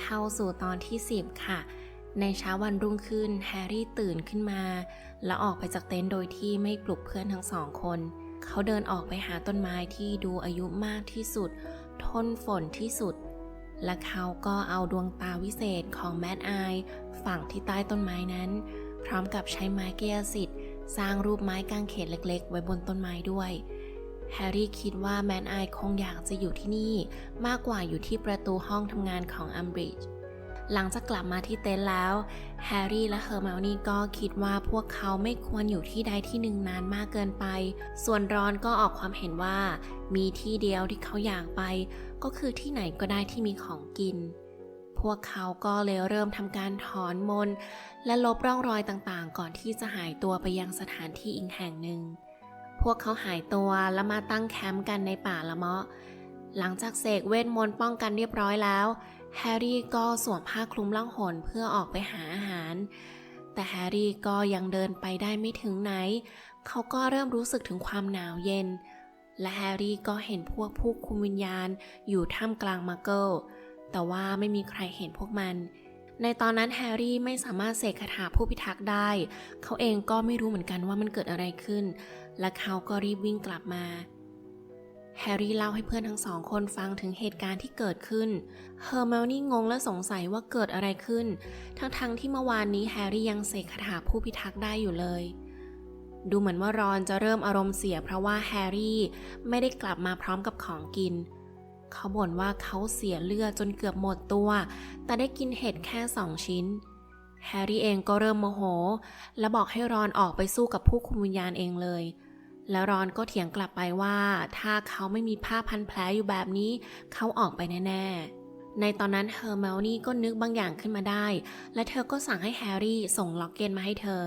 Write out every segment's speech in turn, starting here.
เข้าสู่ตอนที่ 10 ค่ะ ในเช้าวันรุ่งขึ้นแฮร์รี่ตื่นขึ้นมา แล้วออกไปจากเต็นท์โดยที่ไม่ปลุกเพื่อนทั้งสองคน เขาเดินออกไปหาต้นไม้ที่ดูอายุมากที่สุด ทนฝนที่สุด และเขาก็เอาดวงตาวิเศษของแมดไอฝังที่ใต้ต้นไม้นั้น พร้อมกับใช้ไม้เกียสิทธิ์สร้างรูปไม้กางเขนเล็กๆ ไว้บนต้นไม้ด้วย แฮร์รี่คิดว่าแมนไอคงอยากจะอยู่ที่นี่มากกว่าอยู่ที่ประตูห้องทำงานของอัมบริดจ์หลังจากกลับมาที่เต็นท์แล้ว แฮร์รี่และเฮอร์เมลนี่ก็คิดว่าพวกเขาไม่ควรอยู่ที่ใดที่หนึ่งนานมากเกินไป ส่วนรอนก็ออกความเห็นว่า มีที่เดียวที่เขาอยากไป ก็คือที่ไหนก็ได้ที่มีของกิน พวกเขาก็เลยเริ่มทำการถอนมนและลบร่องรอยต่างๆ ก่อนที่จะหายตัวไปยังสถานที่อีกแห่งหนึ่ง พวกเขาหายตัวและมาตั้งแคมป์กันในป่าละเมาะ หลังจากเสกเวทมนต์ป้องกันเรียบร้อยแล้ว แฮร์รี่ก็สวมผ้าคลุมล่องหนเพื่อออกไปหาอาหาร แต่แฮร์รี่ก็ยังเดินไปได้ไม่ถึงไหน เขาก็เริ่มรู้สึกถึงความหนาวเย็น และแฮร์รี่ก็เห็นพวกผู้คุมวิญญาณอยู่ท่ามกลางมาเกิลแต่ว่าไม่มีใครเห็นพวกมัน ในตอนนั้นแฮร์รี่ไม่สามารถเสกคาถาผู้พิทักษ์ได้ เขาเองก็ไม่รู้เหมือนกันว่ามันเกิดอะไรขึ้น และเขาก็รีบวิ่งกลับมาแฮร์รี่เล่าให้เพื่อนทั้งสองคนฟังถึงเหตุการณ์ที่เกิดขึ้น เฮอร์เมลนี่งงและสงสัยว่าเกิดอะไรขึ้น ทั้งๆทที่เมื่อวานนี้แฮร์รี่ยังเสกคาถาผู้พิทักษ์ได้อยู่เลย ดูเหมือนว่ารอนจะเริ่มอารมณ์เสียเพราะว่าแฮร์รี่ไม่ได้กลับมาพร้อมกับของกิน เขาบ่นว่าเขาเสียเลือดจนเกือบหมดตัว แต่ได้กินเห็ดแค่สองชิ้น แฮร์รี่เองก็เริ่มโมโห และบอกให้รอนออกไปสู้กับผู้คุมวิญญาณเองเลย แล้วรอนก็เถียงกลับไปว่า ถ้าเขาไม่มีผ้าพันแผลอยู่แบบนี้ เขาออกไปแน่ ๆ ในตอนนั้นเฮอร์เมลนี่ก็นึกบางอย่างขึ้นมาได้ และเธอก็สั่งให้แฮร์รี่ส่งล็อกเก็ตมาให้เธอ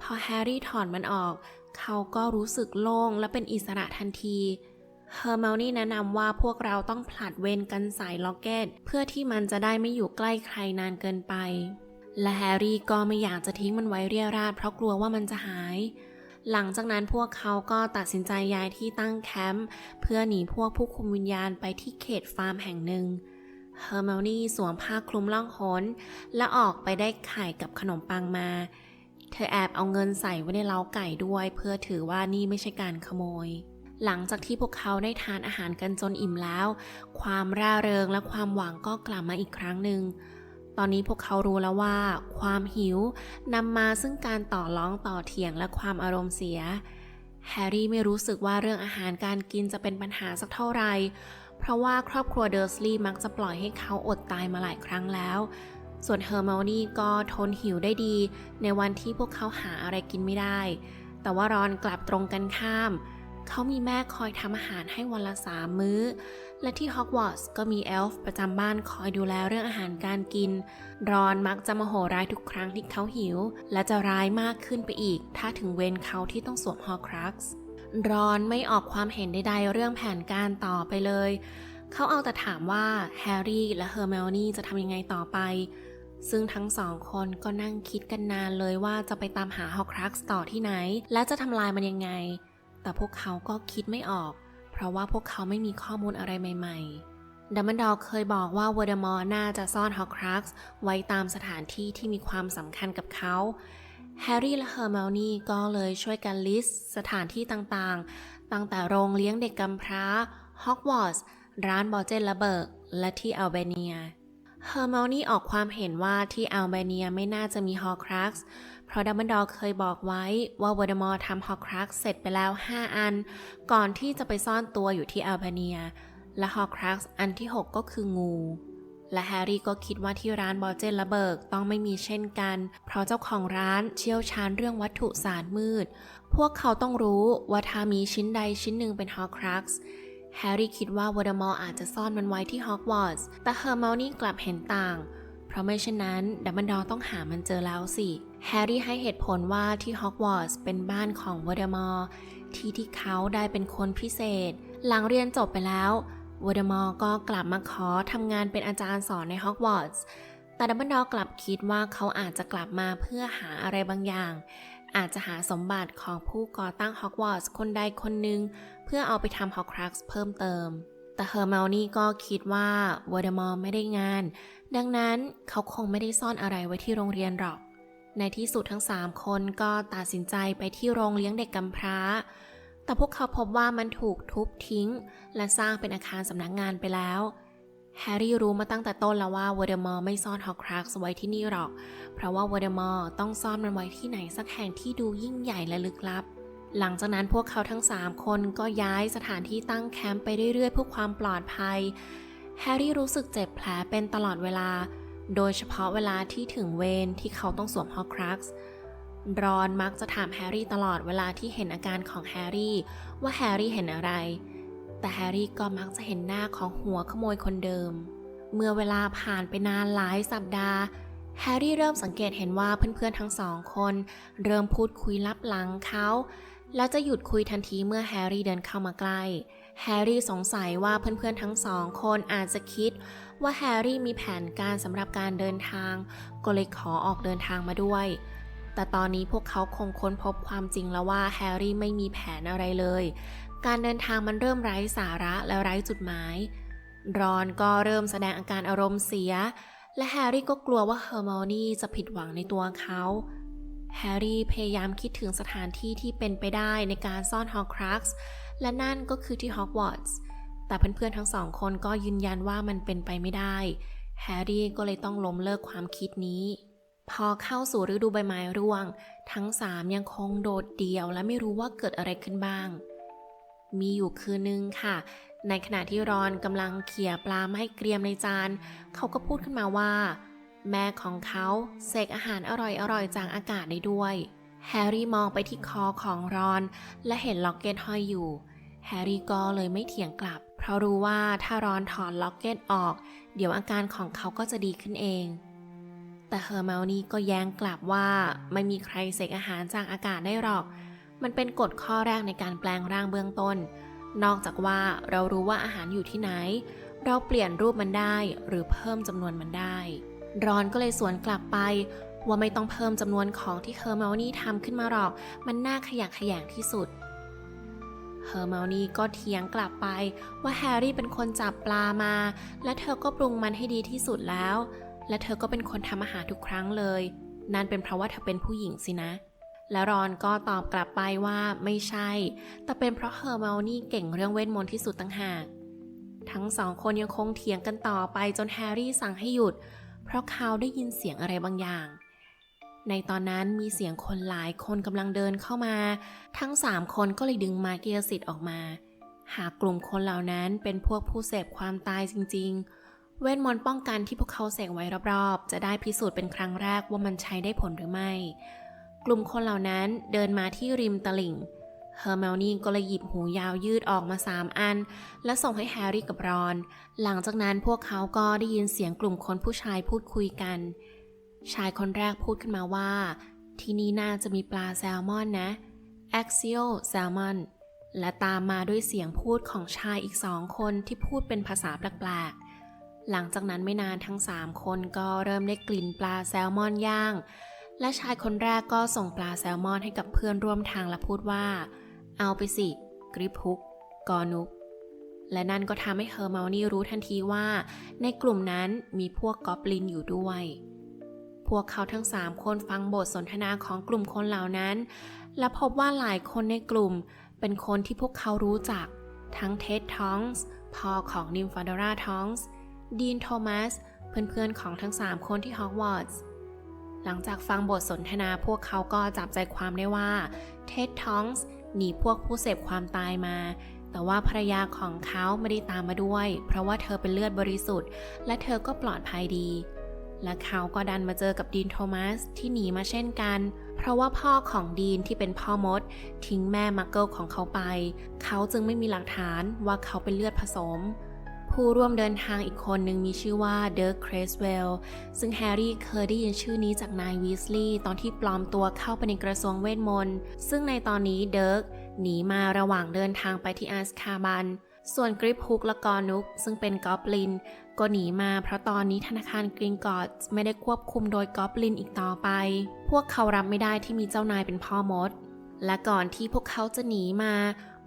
พอแฮร์รี่ถอนมันออก เขาก็รู้สึกโล่งและเป็นอิสระทันทีเเฮอร์เมลนี่แนะนำว่าพวกเราต้องผลัดเวรกันใส่ล็อกเก็ต เพื่อที่มันจะได้ไม่อยู่ใกล้ใครนานเกินไป และแฮร์รี่ก็ไม่อยากจะทิ้งมันไว้เรียราดเพราะกลัวว่ามันจะหาย หลังจากนั้นพวกเขาก็ตัดสินใจย้ายที่ตั้งแคมป์เพื่อหนีพวกผู้คุมวิญญาณไปที่เขตฟาร์มแห่งหนึ่งเฮอร์เมลนี่สวมผ้าคลุมล่องหนและออกไปได้ไข่กับขนมปังมา เธอแอบเอาเงินใส่ไว้ในเล้าไก่ด้วย เพื่อถือว่านี่ไม่ใช่การขโมย หลังจากที่พวกเขาได้ทานอาหารกันจนอิ่มแล้ว ความร่าเริงและความหวังก็กลับมาอีกครั้งหนึ่ง ตอนนี้พวกเขารู้แล้วว่า ความหิวนำมาซึ่งการต่อร้องต่อเถียงและความอารมณ์เสีย แฮร์รี่ไม่รู้สึกว่าเรื่องอาหารการกินจะเป็นปัญหาสักเท่าไหร่ เพราะว่าครอบครัวเดอร์สลีย์มักจะปล่อยให้เขาอดตายมาหลายครั้งแล้ว ส่วนเฮอร์มลนี่ก็ทนหิวได้ดี ในวันที่พวกเขาหาอะไรกินไม่ได้ แต่ว่ารอนกลับตรงกันข้ามเขามีแม่คอยทำอาหารให้วันละสามมื้อ และที่ฮอกวอตส์ก็มีเอลฟ์ประจำบ้านคอยดูแลเรื่องอาหารการกิน รอนมักจะมโหร้ายทุกครั้งที่เขาหิว และจะร้ายมากขึ้นไปอีก ถ้าถึงเวรเขาที่ต้องสวมฮอครักส์รอนไม่ออกความเห็นใดๆเรื่องแผนการต่อไปเลย เขาเอาแต่ถามว่าแฮร์รี่และเฮอร์เมลนี่จะทำยังไงต่อไป ซึ่งทั้งสองคนก็นั่งคิดกันนานเลยว่าจะไปตามหาฮอครักส์ต่อที่ไหน และจะทำลายมันยังไง แต่พวกเขาก็คิดไม่ออก เพราะว่าพวกเขาไม่มีข้อมูลอะไรใหม่ๆ ดัมเบิลดอร์เคยบอกว่าเวอร์ดมอร์น่าจะซ่อนฮอครักส์ไว้ตามสถานที่ที่มีความสำคัญกับเขาแฮร์รี่และเฮอร์เมลนี่ก็เลยช่วยกันลิสต์สถานที่ต่างๆ ตั้งแต่โรงเลี้ยงเด็กกำพร้า ฮอกวอตส์ ร้านบอเจนและเบิร์กและที่อัลเบเนีย เฮอร์เมลนี่ออกความเห็นว่าที่อัลเบเนียไม่น่าจะมีฮอครักส์ เพราะดัมเบิลดอร์เคยบอกไว้ว่าวอร์ดมอร์ทำฮอร์ครักเสร็จไปแล้ว 5 อัน ก่อนที่จะไปซ่อนตัวอยู่ที่อัลเบเนีย และฮอร์ครักอันที่ 6 ก็คืองู และแฮร์รี่ก็คิดว่าที่ร้านบอเจนและเบิร์กต้องไม่มีเช่นกัน เพราะเจ้าของร้านเชี่ยวชาญเรื่องวัตถุศาสตร์มืด พวกเขาต้องรู้ว่าถ้ามีชิ้นใดชิ้นหนึ่งเป็นฮอร์ครักแฮร์รี่คิดว่าวอร์ดมอร์อาจจะซ่อนมันไว้ที่ฮอกวอตส์ แต่เฮอร์เมลนี่กลับเห็นต่าง เพราะไม่เช่นนั้นดัมเบิลดอร์ต้องหามันเจอแล้วสิ แฮร์รี่ให้เหตุผลว่าที่ฮอกวอตส์เป็นบ้านของวอร์ดมอร์ที่ที่เขาได้เป็นคนพิเศษ หลังเรียนจบไปแล้ววอร์ดมอร์ก็กลับมาขอทำงานเป็นอาจารย์สอนในฮอกวอตส์แต่ดัมเบิลดอร์กลับคิดว่าเขาอาจจะกลับมาเพื่อหาอะไรบางอย่าง อาจจะหาสมบัติของผู้ก่อตั้งฮอกวอตส์คนใดคนหนึ่งเพื่อเอาไปทำฮอกครักส์เพิ่มเติม แต่เฮอร์เมลนี่ก็คิดว่าวอเดมอร์ไม่ได้งาน ดังนั้นเขาคงไม่ได้ซ่อนอะไรไว้ที่โรงเรียนหรอก ในที่สุดทั้งสามคนก็ตัดสินใจไปที่โรงเลี้ยงเด็กกำพร้า แต่พวกเขาพบว่ามันถูกทุบทิ้ง และสร้างเป็นอาคารสำนักงานไปแล้ว แฮร์รี่รู้มาตั้งแต่ต้นแล้วว่าวอร์เดมอร์ไม่ซ่อนฮอครักส์ไว้ที่นี่หรอก เพราะว่าวอร์เดมอร์ต้องซ่อนมันไว้ที่ไหนสักแห่งที่ดูยิ่งใหญ่และลึกลับ หลังจากนั้นพวกเขาทั้ง 3 คนก็ย้ายสถานที่ตั้งแคมป์ไปเรื่อยๆเพื่อความปลอดภัย แฮร์รี่รู้สึกเจ็บแผลเป็นตลอดเวลา โดยเฉพาะเวลาที่ถึงเวรที่เขาต้องสวมฮอครักส์รอนมักจะถามแฮร์รี่ตลอดเวลาที่เห็นอาการของแฮร์รี่ ว่าแฮร์รี่เห็นอะไร แต่แฮร์รี่ก็มักจะเห็นหน้าของหัวขโมยคนเดิม เมื่อเวลาผ่านไปนานหลายสัปดาห์แฮร์รี่เริ่มสังเกตเห็นว่าเพื่อนๆทั้งสองคน เริ่มพูดคุยลับหลังเขา แล้วจะหยุดคุยทันทีเมื่อแฮร์รี่เดินเข้ามาใกล้ แฮร์รี่สงสัยว่าเพื่อนๆทั้งสองคนอาจจะคิดว่าแฮร์รี่มีแผนการสำหรับการเดินทาง ก็เลยขอออกเดินทางมาด้วย แต่ตอนนี้พวกเขาคงค้นพบความจริงแล้วว่าแฮร์รี่ไม่มีแผนอะไรเลย การเดินทางมันเริ่มไร้สาระและไร้จุดหมาย รอนก็เริ่มแสดงอาการอารมณ์เสีย และแฮร์รี่ก็กลัวว่าเฮอร์ม o นี่จะผิดหวังในตัวเขาแฮร์รี่พยายามคิดถึงสถานที่ที่เป็นไปได้ในการซ่อนฮอครักส์ และนั่นก็คือที่ฮอกวอตส์แต่เพื่อนๆทั้งสองคนก็ยืนยันว่ามันเป็นไปไม่ได้ แฮร์รี่ก็เลยต้องล้มเลิกความคิดนี้ พอเข้าสู่ฤดูใบไม้ร่วง ทั้งสามยังคงโดดเดี่ยวและไม่รู้ว่าเกิดอะไรขึ้นบ้าง มีอยู่คืนนึงค่ะ ในขณะที่รอนกำลังเขี่ยปลาไม่ให้เกรียมในจาน เขาก็พูดขึ้นมาว่า แม่ของเขาเสกอาหารอร่อยๆจากอากาศได้ด้วย แฮร์รี่มองไปที่คอของรอน และเห็นล็อกเก็ตห้อยอยู่ แฮร์รี่ก็เลยไม่เถียงกลับ เพราะรู้ว่าถ้ารอนถอนล็อกเก็ตออก เดี๋ยวอาการของเขาก็จะดีขึ้นเอง แต่เฮอร์เมลนี่ก็แย้งกลับว่าไม่มีใครเสกอาหารจากอากาศได้หรอก มันเป็นกฎข้อแรกในการแปลงร่างเบื้องต้น นอกจากว่าเรารู้ว่าอาหารอยู่ที่ไหน เราเปลี่ยนรูปมันได้หรือเพิ่มจำนวนมันได้ รอนก็เลยสวนกลับไปว่าไม่ต้องเพิ่มจำนวนของที่เฮอร์เมลนี่ทำขึ้นมาหรอก มันน่าขยะแขยงที่สุด เฮอร์เมลนี่ก็เถียงกลับไปว่าแฮร์รี่เป็นคนจับปลามา และเธอก็ปรุงมันให้ดีที่สุดแล้ว และเธอก็เป็นคนทำอาหารทุกครั้งเลย นั่นเป็นเพราะว่าเธอเป็นผู้หญิงสินะ และรอนก็ตอบกลับไปว่าไม่ใช่ แต่เป็นเพราะเฮอร์เมลนี่เก่งเรื่องเวทมนต์ที่สุดต่างหาก ทั้งสองคนยังคงเถียงกันต่อไปจนแฮร์รี่สั่งให้หยุด เพราะเขาได้ยินเสียงอะไรบางอย่าง ในตอนนั้นมีเสียงคนหลายคนกำลังเดินเข้ามา ทั้งสามคนก็เลยดึงมาเกียสิทธิ์ออกมา หากกลุ่มคนเหล่านั้นเป็นพวกผู้เสพความตายจริง ๆ เวทมนต์ป้องกันที่พวกเขาเสกไว้รอบๆ จะได้พิสูจน์เป็นครั้งแรกว่ามันใช้ได้ผลหรือไม่ กลุ่มคนเหล่านั้นเดินมาที่ริมตลิ่งเฮอร์เมลนี่ก็เลยหยิบหูยาวยืดออกมา3อัน และส่งให้แฮร์รี่กับรอน หลังจากนั้นพวกเขาก็ได้ยินเสียงกลุ่มคนผู้ชายพูดคุยกัน ชายคนแรกพูดขึ้นมาว่า ที่นี่น่าจะมีปลาแซลมอนนะ Axial Salmon และตามมาด้วยเสียงพูดของชายอีกสองคนที่พูดเป็นภาษาแปลกๆ หลังจากนั้นไม่นานทั้งสามคนก็เริ่มได้กลิ่นปลาแซลมอนย่าง และชายคนแรกก็ส่งปลาแซลมอนให้กับเพื่อนร่วมทางและพูดว่า เอาไปสิ กริปฮุก กอนุก และนั่นก็ทำให้เฮอร์เมลนี่รู้ทันทีว่า ในกลุ่มนั้นมีพวกกอบลินอยู่ด้วย พวกเขาทั้งสามคนฟังบทสนทนาของกลุ่มคนเหล่านั้น และพบว่าหลายคนในกลุ่มเป็นคนที่พวกเขารู้จัก ทั้งเท็ดทองส์พ่อของนิมฟาดอราทองส์ดีนโทมัส เพื่อนๆของทั้งสามคนที่ฮอกวอตส์หลังจากฟังบทสนทนาพวกเขาก็จับใจความได้ว่าเท็ดทองส์หนีพวกผู้เสพความตายมา แต่ว่าภรรยาของเขาไม่ได้ตามมาด้วย เพราะว่าเธอเป็นเลือดบริสุทธิ์ และเธอก็ปลอดภัยดี และเขาก็ดันมาเจอกับดีนโทมัสที่หนีมาเช่นกัน เพราะว่าพ่อของดีนที่เป็นพ่อมด ทิ้งแม่มักเกิลของเขาไป เขาจึงไม่มีหลักฐานว่าเขาเป็นเลือดผสม ผู้ร่วมเดินทางอีกคนหนึ่งมีชื่อว่าเดิร์เครสเวลล์ซึ่งแฮร์รี่เคยได้ยินชื่อนี้จากนายวีสลีย์ตอนที่ปลอมตัวเข้าไปในกระทรวงเวทมนต์ซึ่งในตอนนี้เดิร์กหนีมาระหว่างเดินทางไปที่อาสคาบัน ส่วนกริปฮุกและกอนุกซึ่งเป็นกอบลิน ก็หนีมาเพราะตอนนี้ธนาคารกรีนกอดไม่ได้ควบคุมโดยกอบลินอีกต่อไป พวกเขารับไม่ได้ที่มีเจ้านายเป็นพ่อมด และก่อนที่พวกเขาจะหนีมา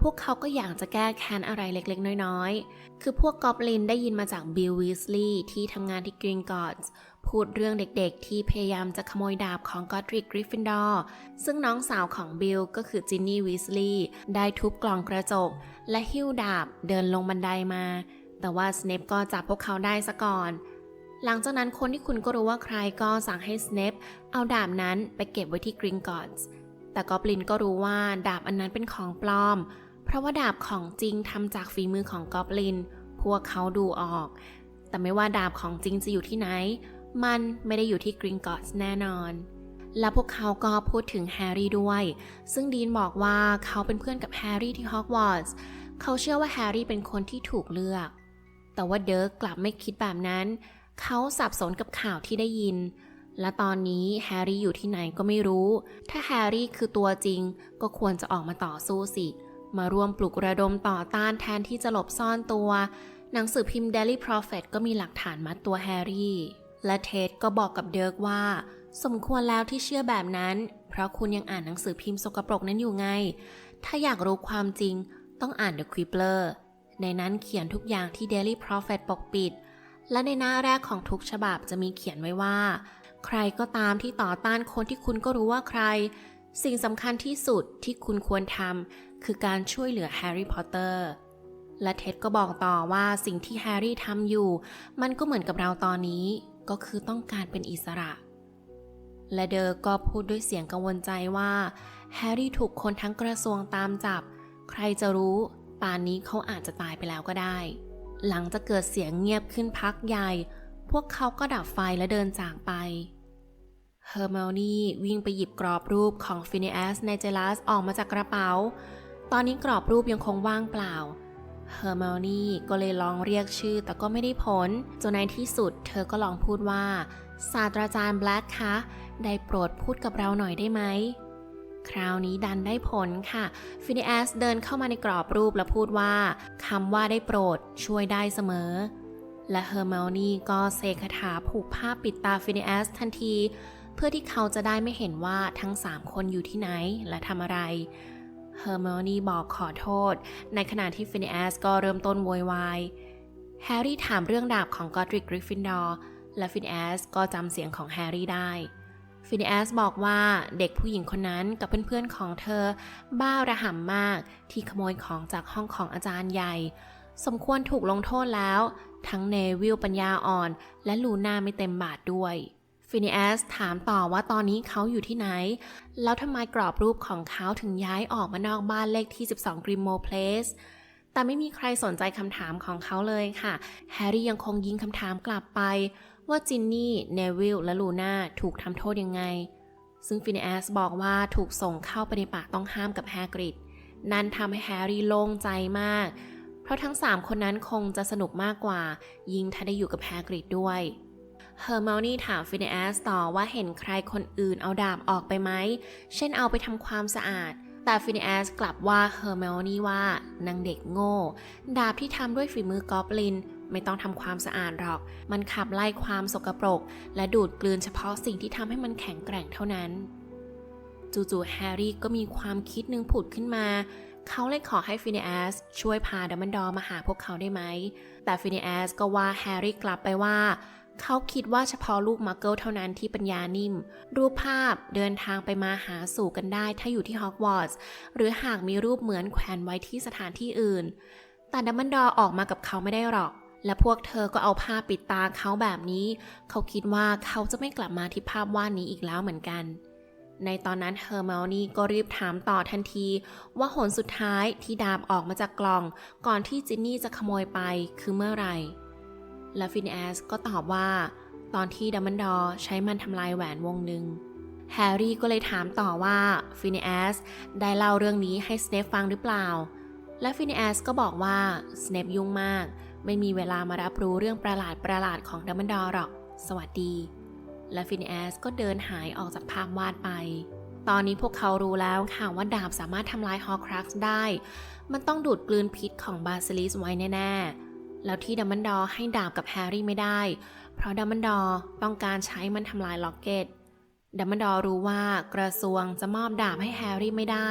พวกเขาก็อยากจะแก้แค้นอะไรเล็กๆ น้อยๆ คือพวกกอบลินได้ยินมาจากบิลวิสลีย์ที่ทำงานที่กรีนกอดส์พูดเรื่องเด็กๆ ที่พยายามจะขโมยดาบของกอดริกกริฟฟินดอร์ซึ่งน้องสาวของบิลก็คือจินนี่วิสลีย์ได้ทุบกล่องกระจก และหิ้วดาบเดินลงบันไดมา แต่ว่าสเนปก็จับพวกเขาได้ซะก่อนหลังจากนั้นคนที่คุณก็รู้ว่าใครก็สั่งให้สเนปเอาดาบนั้นไปเก็บไว้ที่กริงกอดส์แต่กอบลินก็รู้ว่าดาบอันนั้นเป็นของปลอมเราะว่าดาบของจริงทำจากฝีมือของกอบลิน พวกเขาดูออก แต่ไม่ว่าดาบของจริงจะอยู่ที่ไหน มันไม่ได้อยู่ที่กริงกอส์แน่นอน และพวกเขาก็พูดถึงแฮร์รี่ด้วย ซึ่งดีนบอกว่าเขาเป็นเพื่อนกับแฮร์รี่ที่ฮอกวอตส์ เขาเชื่อว่าแฮร์รี่เป็นคนที่ถูกเลือก แต่ว่าเดิร์กกลับไม่คิดแบบนั้น เขาสับสนกับข่าวที่ได้ยินและตอนนี้แฮร์รี่อยู่ที่ไหนก็ไม่รู้ ถ้าแฮร์รี่คือตัวจริงก็ควรจะออกมาต่อสู้สิ มาร่วมปลุกระดมต่อต้านแทนที่จะหลบซ่อนตัว หนังสือพิมพ์ Daily Prophet ก็มีหลักฐานมัดตัวแฮร์รี่ และเท็ดก็บอกกับเดิร์กว่า สมควรแล้วที่เชื่อแบบนั้น เพราะคุณยังอ่านหนังสือพิมพ์สกปรกนั้นอยู่ไง ถ้าอยากรู้ความจริง ต้องอ่าน The Quibbler ในนั้นเขียนทุกอย่างที่ Daily Prophet ปกปิด และในหน้าแรกของทุกฉบับจะมีเขียนไว้ว่า ใครก็ตามที่ต่อต้านคนที่คุณก็รู้ว่าใคร สิ่งสำคัญที่สุดที่คุณควรทำ คือการช่วยเหลือแฮร์รี่พอตเตอร์และเท็ดก็บอกต่อว่าสิ่งที่แฮร์รี่ทำอยู่ มันก็เหมือนกับเราตอนนี้ก็คือต้องการเป็นอิสระ และเดอร์ก็พูดด้วยเสียงกังวลใจว่าแฮร์รี่ถูกคนทั้งกระทรวงตามจับ ใครจะรู้ป่านนี้เขาอาจจะตายไปแล้วก็ได้ หลังจะเกิดเสียงเงียบขึ้นพักใหญ่ พวกเขาก็ดับไฟและเดินจากไปเฮอร์เมลนี่วิ่งไปหยิบกรอบรูปของฟินิแอสในเจลัสออกมาจากกระเป๋า ตอนนี้กรอบรูปยังคงว่างเปล่าเฮอร์เมลนี่ก็เลยลองเรียกชื่อแต่ก็ไม่ได้ผล จนในที่สุดเธอก็ลองพูดว่า ศาสตราจารย์แบล็กคะ ได้โปรดพูดกับเราหน่อยได้ไหม คราวนี้ดันได้ผลค่ะฟินิแอสเดินเข้ามาในกรอบรูปและพูดว่าคำว่าได้โปรดช่วยได้เสมอ และเฮอร์เมลนี่ก็เสกคาถาผูกผ้าปิดตาฟินิแอสทันที เพื่อที่เขาจะได้ไม่เห็นว่าทั้งสามคนอยู่ที่ไหนและทำอะไร เฮอร์เมนีบอกขอโทษ ในขณะที่ฟินิแอสก็เริ่มต้นโวยวาย แฮร์รี่ถามเรื่องดาบของกอดริกกริฟฟินดอร์และฟินแอสก็จำเสียงของแฮร์รี่ได้ ฟินแอสบอกว่าเด็กผู้หญิงคนนั้นกับเพื่อนๆของเธอ บ้าระห่ำมากที่ขโมยของจากห้องของอาจารย์ใหญ่ สมควรถูกลงโทษแล้ว ทั้งเนวิลปัญญาอ่อน และลูน่าไม่เต็มบาทด้วย ฟินิแอสถามต่อว่าตอนนี้เขาอยู่ที่ไหน แล้วทำไมกรอบรูปของเขาถึงย้ายออกมานอกบ้านเลขที่ 12 กริมโมเพลสแต่ไม่มีใครสนใจคำถามของเขาเลยค่ะ แฮร์รี่ยังคงยิงคำถามกลับไป ว่าจินนี่ เนวิล และลูน่าถูกทำโทษยังไง ซึ่งฟินแอสบอกว่าถูกส่งเข้าไปในป่าต้องห้ามกับแฮกริด นั่นทำให้แฮร์รี่โล่งใจมาก เพราะทั้ง 3 คนนั้นคงจะสนุกมากกว่า ยิงถ้าได้อยู่กับแฮกริดด้วย เฮอร์มลนี่ถามฟินแอสต่อว่าเห็นใครคนอื่นเอาดาบออกไปไหม เช่นเอาไปทำความสะอาด แต่ฟินแอสกลับว่าเฮอร์มลนี่ว่านางเด็กโง่ ดาบที่ทำด้วยฝีมือกอบลิน ไม่ต้องทำความสะอาดหรอก มันขับไล่ความสกปรก และดูดกลืนเฉพาะสิ่งที่ทำให้มันแข็งแกร่งเท่านั้น จู่ๆแฮร์รี่ก็มีความคิดหนึ่งผุดขึ้นมาเขาเลยขอให้ฟินแอสช่วยพาดัมเบิลดอร์มาหาพวกเขาได้ไหม แต่ฟินแอสก็ว่าแฮร์รี่กลับไปว่า เขาคิดว่าเฉพาะลูกมักเกิลเท่านั้นที่ปัญญานิ่ม รูปภาพเดินทางไปมาหาสู่กันได้ถ้าอยู่ที่ฮอกวอตส์หรือหากมีรูปเหมือนแขวนไว้ที่สถานที่อื่น แต่ดัมเบิลดอร์ออกมากับเขาไม่ได้หรอก และพวกเธอก็เอาผ้าปิดตาเขาแบบนี้ เขาคิดว่าเขาจะไม่กลับมาที่ภาพวาดนี้อีกแล้วเหมือนกัน ในตอนนั้นเฮอร์เมลนี่ก็รีบถามต่อทันที ว่าหนสุดท้ายที่ดาบออกมาจากกล่อง ก่อนที่จินนี่จะขโมยไปคือเมื่อไหร่ และฟินแอสก็ตอบว่า ตอนที่ดัมเบิลดอร์ใช้มันทำลายแหวนวงหนึ่งแฮร์รี่ก็เลยถามต่อว่าฟินแอสได้เล่าเรื่องนี้ให้สเนปฟังหรือเปล่า และฟินแอสก็บอกว่าสเนปยุ่งมาก ไม่มีเวลามารับรู้เรื่องประหลาดประหลาดของดัมเบิลดอร์หรอก สวัสดี และฟินแอสก็เดินหายออกจากภาพวาดไป ตอนนี้พวกเขารู้แล้วค่ะว่าดาบสามารถทำลายฮอครักซ์ได้ มันต้องดูดกลืนพิษของบาซิลิสไว้แน่ๆ แล้วที่ดัมเบิลดอร์ให้ดาบกับแฮร์รี่ไม่ได้ เพราะดัมเบิลดอร์ต้องการใช้มันทำลายล็อกเก็ตดัมเบิลดอร์รู้ว่ากระทรวงจะมอบดาบให้แฮร์รี่ไม่ได้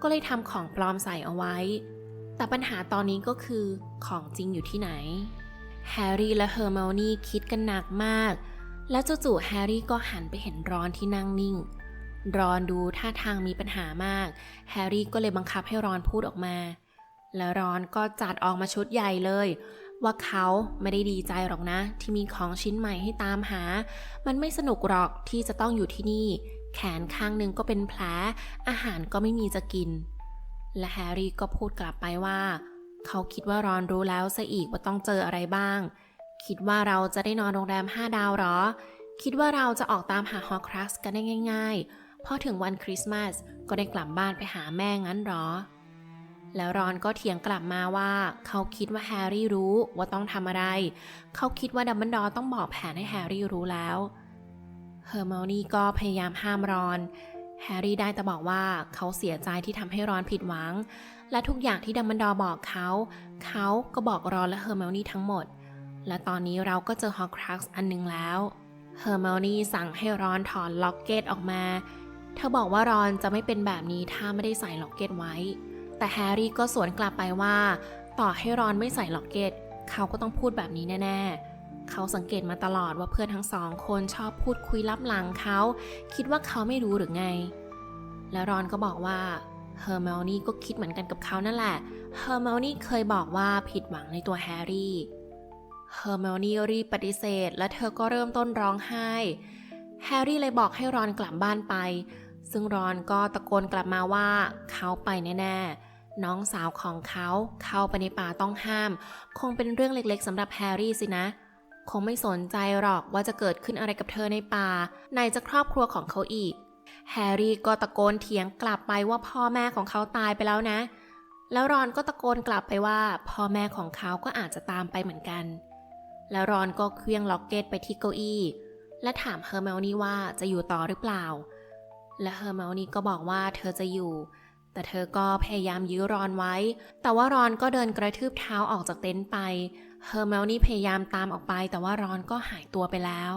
ก็เลยทำของปลอมใส่เอาไว้ แต่ปัญหาตอนนี้ก็คือของจริงอยู่ที่ไหน แฮร์รี่และเฮอร์เมลนี่คิดกันหนักมาก แล้วจู่ๆแฮร์รี่ก็หันไปเห็นรอนที่นั่งนิ่ง รอนดูท่าทางมีปัญหามาก แฮร์รี่ก็เลยบังคับให้รอนพูดออกมา แล้วรอนก็จัดออกมาชุดใหญ่เลย ว่าเขาไม่ได้ดีใจหรอกนะ ที่มีของชิ้นใหม่ให้ตามหา มันไม่สนุกหรอกที่จะต้องอยู่ที่นี่ แขนข้างหนึ่งก็เป็นแผล อาหารก็ไม่มีจะกิน และแฮร์รี่ก็พูดกลับไปว่า เขาคิดว่ารอนรู้แล้วซะอีกว่าต้องเจออะไรบ้าง คิดว่าเราจะได้นอนโรงแรม5ดาวหรอ คิดว่าเราจะออกตามหาฮอครัสกันได้ง่าย ๆพอถึงวันคริสต์มาสก็ได้กลับบ้านไปหาแม่งั้นหรอ แล้วรอนก็เถียงกลับมาว่า เขาคิดว่าแฮร์รี่รู้ว่าต้องทำอะไร เขาคิดว่าดัมเบิลดอร์ต้องบอกแผนให้แฮร์รี่รู้แล้วเฮอร์มลนี่ก็พยายามห้ามรอน แฮร์รี่ได้แต่บอกว่าเขาเสียใจที่ทำให้รอนผิดหวัง และทุกอย่างที่ดัมเบิลดอร์บอกเขา เขาก็บอกรอนและเฮอร์มลนี่ทั้งหมด และตอนนี้เราก็เจอฮอครักซ์อันหนึงแล้ว เฮอร์มลนี่สั่งให้รอนถอนล็อกเก็ตออกมา เธอบอกว่ารอนจะไม่เป็นแบบนี้ถ้าไม่ได้ใส่ล็อกเก็ตไว้ แต่แฮร์รี่ก็สวนกลับไปว่า ต่อให้รอนไม่ใส่ล็อกเก็ตเขาก็ต้องพูดแบบนี้แน่ ๆ เขาสังเกตมาตลอดว่าเพื่อนทั้งสองคนชอบพูดคุยลับหลังเขา คิดว่าเขาไม่รู้หรือไง แล้วรอนก็บอกว่าเฮอร์เมลนี่ก็คิดเหมือนกันกับเขานั่นแหละเฮอร์เมลนี่เคยบอกว่าผิดหวังในตัวแฮร์รี่เฮอร์เมลนี่รีบปฏิเสธ และเธอก็เริ่มต้นร้องไห้ แฮร์รี่เลยบอกให้รอนกลับบ้านไป ซึ่งรอนก็ตะโกนกลับมาว่าเขาไปแน่ๆ น้องสาวของเขาเข้าไปในป่าต้องห้าม คงเป็นเรื่องเล็กๆสำหรับแฮร์รี่สินะ คงไม่สนใจหรอกว่าจะเกิดขึ้นอะไรกับเธอในป่าไหนจะครอบครัวของเขาอีก แฮร์รี่ก็ตะโกนเถียงกลับไปว่าพ่อแม่ของเขาตายไปแล้วนะ แล้วรอนก็ตะโกนกลับไปว่าพ่อแม่ของเขาก็อาจจะตามไปเหมือนกัน แล้วรอนก็เคลี้ยงล็อกเก็ตไปที่เก้าอี้ และถามเฮอร์เมลนี่ว่าจะอยู่ต่อหรือเปล่า และเฮอร์เมลนี่ก็บอกว่าเธอจะอยู่ แต่เธอก็พยายามยื้อรอนไว้ แต่ว่ารอนก็เดินกระทืบเท้าออกจากเต็นท์ไป เฮอร์เมลนี่พยายามตามออกไป แต่ว่ารอนก็หายตัวไปแล้ว